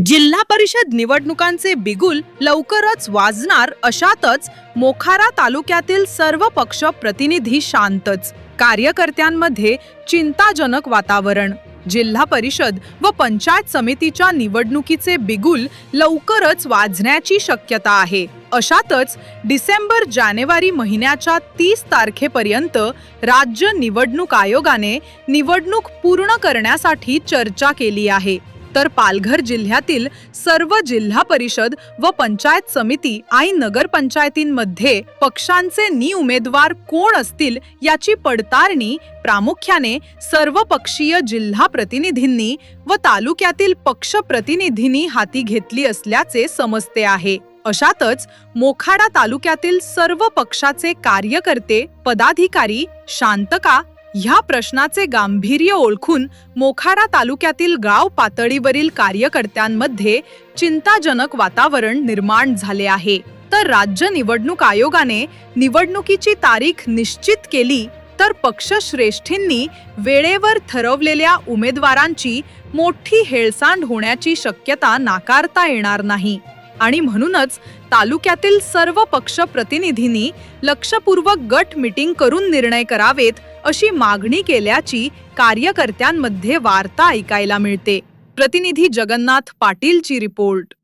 जिल्हा परिषद निवडणुकांचे बिगुल लवकरच वाजणार अशातच मोखारा तालुक्यातील सर्व पक्ष प्रतिनिधी शांतच. कार्यकर्त्यांमध्ये चिंताजनक वातावरण. जिल्हा परिषद व पंचायत समितीच्या निवडणुकीचे बिगुल लवकरच वाजण्याची शक्यता आहे. अशातच डिसेंबर जानेवारी महिन्याच्या तीस तारखेपर्यंत राज्य निवडणूक आयोगाने निवडणूक पूर्ण करण्यासाठी चर्चा केली आहे. तर पालघर जिल्ह्यातील सर्व जिल्हा परिषद व पंचायत समिती आणि नगरपंचायतींमध्ये पक्षांचे नि उमेदवार कोण असतील याची पडताळणी प्रामुख्याने सर्व पक्षीय जिल्हा प्रतिनिधींनी व तालुक्यातील पक्ष प्रतिनिधींनी हाती घेतली असल्याचे समजते आहे. अशातच मोखाडा तालुक्यातील सर्व पक्षाचे कार्यकर्ते पदाधिकारी शांतका ह्या प्रश्नाचे गांभीर्य ओळखून मोखाडा तालुक्यातील गाव पातळीवरील कार्यकर्त्यांमध्ये चिंताजनक वातावरण निर्माण झाले आहे. तर राज्य निवडणूक आयोगाने निवडणुकीची तारीख निश्चित केली तर पक्षश्रेष्ठींनी वेळेवर ठरवलेल्या उमेदवारांची मोठी हेळसांड होण्याची शक्यता नाकारता येणार नाही. आणि म्हणूनच तालुक्यातील सर्व पक्ष प्रतिनिधींनी लक्षपूर्वक गट मिटिंग करून निर्णय करावेत अशी मागणी केल्याची कार्यकर्त्यांमध्ये वार्ता ऐकायला मिळते. प्रतिनिधी जगन्नाथ पाटीलची रिपोर्ट.